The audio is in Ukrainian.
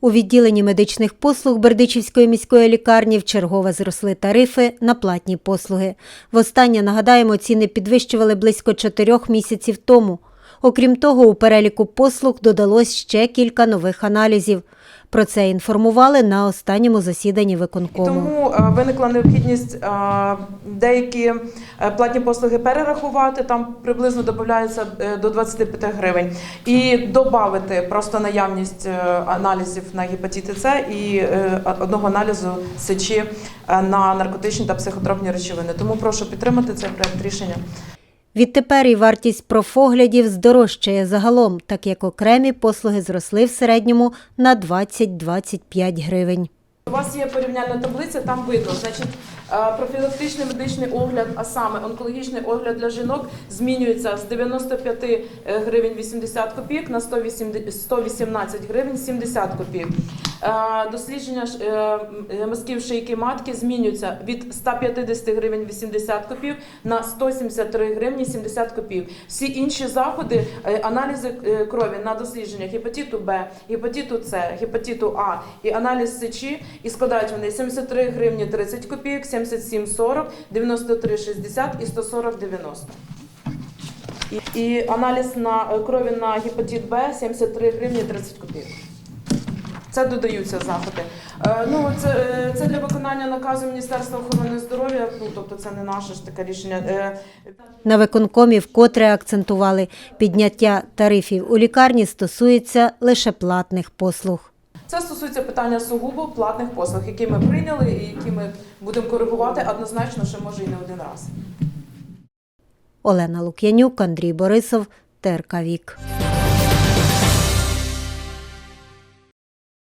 У відділенні медичних послуг Бердичівської міської лікарні вчергове зросли тарифи на платні послуги. Востаннє, нагадаємо, ціни підвищували близько чотирьох місяців тому. Окрім того, у переліку послуг додалось ще кілька нових аналізів. Про це інформували на останньому засіданні виконкому. Тому е, виникла необхідність е, деякі е, платні послуги перерахувати. Там приблизно додається до 25 гривень, і додати просто наявність аналізів на гепатити С і одного аналізу сечі на наркотичні та психотропні речовини. Тому прошу підтримати цей проект рішення. Відтепер і вартість профоглядів здорожчає загалом, так як окремі послуги зросли в середньому на 20-25 гривень. У вас є порівняльна таблиця, там видно, значить, е, профілактичний медичний огляд, а саме онкологічний огляд для жінок змінюється з 95 гривень 80 копійок на 180 118 гривень 70 копійок. Е, Дослідження е, мазків шийки матки змінюються від 150 гривень 80 копійок на 173 гривні 70 копійок. Всі інші заходи, е, аналізи крові на дослідження гепатиту Б, гепатиту С, гепатиту А і аналіз сечі, і складають вони 73 гривні 30 копійок, 77,40, 93,60 і 140,90. І, аналіз на крові на гепатит Б 73 гривні 30 копійок. Це додаються заходи. Е, ну, це, е, це для виконання наказу Міністерства охорони здоров'я. Ну, тобто це не наше ж таке рішення. Е, На виконкомі вкотре акцентували, підняття тарифів у лікарні стосується лише платних послуг. Це стосується питання сугубо платних послуг, які ми прийняли і які ми будемо коригувати однозначно, що може і не один раз. Олена Лук'янюк, Андрій Борисов, ТРК Вік.